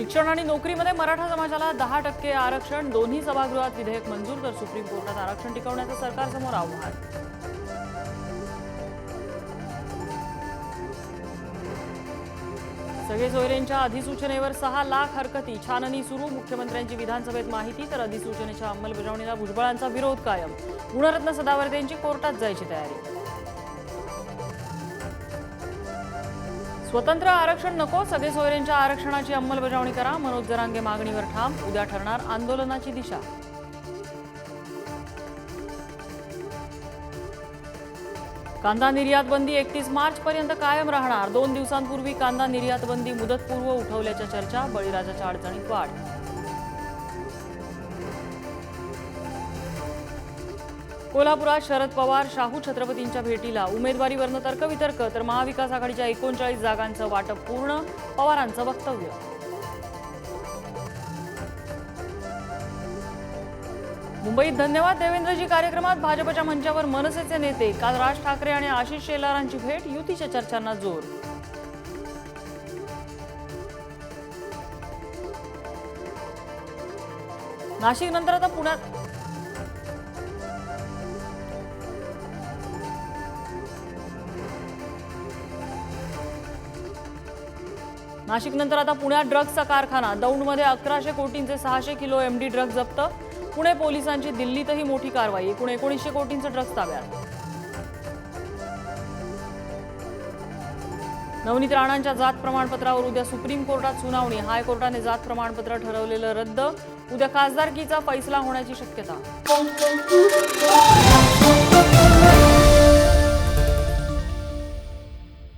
शिक्षण आणि नोकरीमध्ये मराठा समाजाला दहा टक्के आरक्षण दोन्ही सभागृहात विधेयक मंजूर तर सुप्रीम कोर्टात आरक्षण टिकवण्याचं सरकारसमोर आव्हान. सगळे सोयरेंच्या अधिसूचनेवर सहा लाख हरकती. छाननी सुरू मुख्यमंत्र्यांची विधानसभेत माहिती तर अधिसूचनेच्या अंमलबजावणीला भुजबळांचा विरोध कायम. गुणरत्न सदावर्तेंची कोर्टात जायची तयारी. स्वतंत्र आरक्षण नको सगळे सोयऱ्यांच्या आरक्षणाची अंमलबजावणी करा मनोज जरांगे मागणीवर ठाम उद्या ठरणार आंदोलनाची दिशा. कांदा निर्यात बंदी एकतीस मार्च पर्यंत कायम राहणार. दोन दिवसांपूर्वी कांदा निर्यात बंदी मुदतपूर्व उठवल्याच्या चर्चा बळीराजाच्या अडचणीत वाढ. कोल्हापुरात शरद पवार शाहू छत्रपतींच्या भेटीला उमेदवारीवरनं तर्कवितर्क तर महाविकास आघाडीच्या एकोणचाळीस जागांचं वाटप पूर्ण पवारांचं वक्तव्य. मुंबईत धन्यवाद देवेंद्रजी कार्यक्रमात भाजपच्या मंचावर मनसेचे नेते काल राज ठाकरे आणि आशिष शेलारांची भेट युतीच्या चर्चांना जोर. नाशिक नंतर आता पुण्यात नाशिक नंतर आता पुण्यात ड्रग्जचा कारखाना. दौंडमध्ये अकराशे कोटींचे सहाशे किलो एमडी ड्रग्ज जप्त. पुणे पोलिसांची दिल्लीतही मोठी कारवाई. एकूण एकोणीसशे कोटींचं ड्रग्ज ताब्यात. नवनीत राणांच्या जात प्रमाणपत्रावर उद्या सुप्रीम कोर्टात सुनावणी. हायकोर्टाने जात प्रमाणपत्र ठरवलेलं रद्द. उद्या खासदारकीचा फैसला होण्याची शक्यता.